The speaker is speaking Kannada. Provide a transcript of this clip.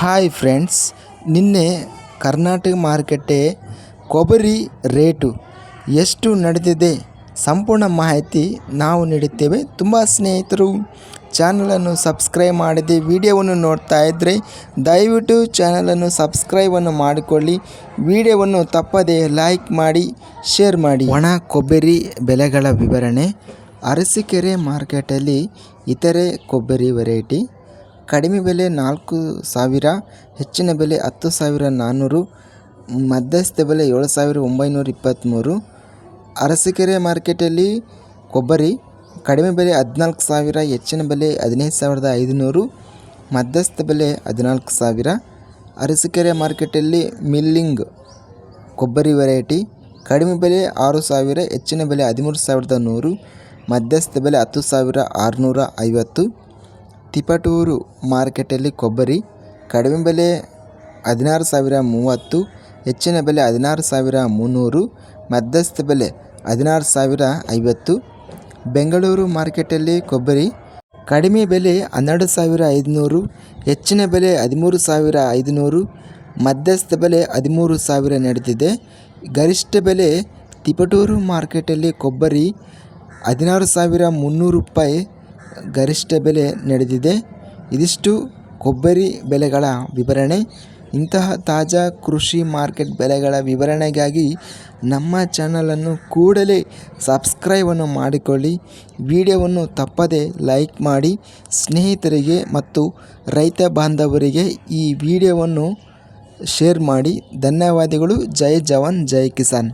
ಹಾಯ್ ಫ್ರೆಂಡ್ಸ್ ನಿನ್ನೆ ಕರ್ನಾಟಕ ಮಾರುಕಟ್ಟೆ ಕೊಬ್ಬರಿ ರೇಟು ಎಷ್ಟು ನಡೆದಿದೆ ಸಂಪೂರ್ಣ ಮಾಹಿತಿ ನಾವು ನೀಡುತ್ತೇವೆ. ತುಂಬ ಸ್ನೇಹಿತರು ಚಾನಲನ್ನು ಸಬ್ಸ್ಕ್ರೈಬ್ ಮಾಡದೆ ವಿಡಿಯೋವನ್ನು ನೋಡ್ತಾ ಇದ್ದರೆ ದಯವಿಟ್ಟು ಚಾನಲನ್ನು ಸಬ್ಸ್ಕ್ರೈಬನ್ನು ಮಾಡಿಕೊಳ್ಳಿ. ವಿಡಿಯೋವನ್ನು ತಪ್ಪದೆ ಲೈಕ್ ಮಾಡಿ ಶೇರ್ ಮಾಡಿ. ಒಣ ಕೊಬ್ಬರಿ ಬೆಲೆಗಳ ವಿವರಣೆ ಅರಸೀಕೆರೆ ಮಾರ್ಕೆಟಲ್ಲಿ ಇತರೆ ಕೊಬ್ಬರಿ ವೆರೈಟಿ ಕಡಿಮೆ ಬೆಲೆ ನಾಲ್ಕು ಸಾವಿರ, ಹೆಚ್ಚಿನ ಬೆಲೆ ಹತ್ತು ಸಾವಿರ ನಾನ್ನೂರು ಮಧ್ಯಸ್ಥ ಬೆಲೆ ಏಳು ಸಾವಿರ ಒಂಬೈನೂರ ಇಪ್ಪತ್ತ್ಮೂರು ಅರಸೀಕೆರೆ ಮಾರ್ಕೆಟಲ್ಲಿ ಕೊಬ್ಬರಿ ಕಡಿಮೆ ಬೆಲೆ ಹದಿನಾಲ್ಕು ಸಾವಿರ, ಹೆಚ್ಚಿನ ಬೆಲೆ ಹದಿನೈದು ಸಾವಿರದ ಐದುನೂರು, ಮಧ್ಯಸ್ಥ ಬೆಲೆ ಹದಿನಾಲ್ಕು ಸಾವಿರ. ಅರಸೀಕೆರೆ ಮಾರ್ಕೆಟಲ್ಲಿ ಮಿಲ್ಲಿಂಗ್ ಕೊಬ್ಬರಿ ವೆರೈಟಿ ಕಡಿಮೆ ಬೆಲೆ ಆರು ಸಾವಿರ, ಹೆಚ್ಚಿನ ಬೆಲೆ ಹದಿಮೂರು ಸಾವಿರದ ನೂರು, ಮಧ್ಯಸ್ಥ ಬೆಲೆ ಹತ್ತು ಸಾವಿರ ಆರುನೂರ ಐವತ್ತು. ತಿಪಟೂರು ಮಾರ್ಕೆಟಲ್ಲಿ ಕೊಬ್ಬರಿ, ಕಡಿಮೆ ಬೆಲೆ ಹದಿನಾರು ಸಾವಿರ ಮೂವತ್ತು, ಹೆಚ್ಚಿನ ಬೆಲೆ ಹದಿನಾರು ಸಾವಿರ ಮುನ್ನೂರು, ಮಧ್ಯಸ್ಥ ಬೆಲೆ ಹದಿನಾರು ಸಾವಿರ ಐವತ್ತು. ಬೆಂಗಳೂರು ಮಾರ್ಕೆಟಲ್ಲಿ ಕೊಬ್ಬರಿ, ಕಡಿಮೆ ಬೆಲೆ ಹನ್ನೆರಡು ಸಾವಿರ ಐದುನೂರು, ಹೆಚ್ಚಿನ ಬೆಲೆ ಹದಿಮೂರು ಸಾವಿರ ಐದುನೂರು, ಮಧ್ಯಸ್ಥ ಬೆಲೆ ಹದಿಮೂರು ಸಾವಿರ ನಡೆದಿದೆ. ಗರಿಷ್ಠ ಬೆಲೆ ತಿಪಟೂರು ಮಾರ್ಕೆಟಲ್ಲಿ ಕೊಬ್ಬರಿ ಹದಿನಾರು ಸಾವಿರ ಮುನ್ನೂರು ರೂಪಾಯಿ ಗರಿಷ್ಠ ಬೆಲೆ ನಡೆದಿದೆ. ಇದಿಷ್ಟು ಕೊಬ್ಬರಿ ಬೆಲೆಗಳ ವಿವರಣೆ. ಇಂತಹ ತಾಜಾ ಕೃಷಿ ಮಾರ್ಕೆಟ್ ಬೆಲೆಗಳ ವಿವರಣೆಗಾಗಿ ನಮ್ಮ ಚಾನಲನ್ನು ಕೂಡಲೇ ಸಬ್ಸ್ಕ್ರೈಬನ್ನು ಮಾಡಿಕೊಳ್ಳಿ. ವಿಡಿಯೋವನ್ನು ತಪ್ಪದೆ ಲೈಕ್ ಮಾಡಿ. ಸ್ನೇಹಿತರಿಗೆ ಮತ್ತು ರೈತ ಬಾಂಧವರಿಗೆ ಈ ವಿಡಿಯೋವನ್ನು ಶೇರ್ ಮಾಡಿ. ಧನ್ಯವಾದಗಳು. ಜೈ ಜವಾನ್, ಜೈ ಕಿಸಾನ್.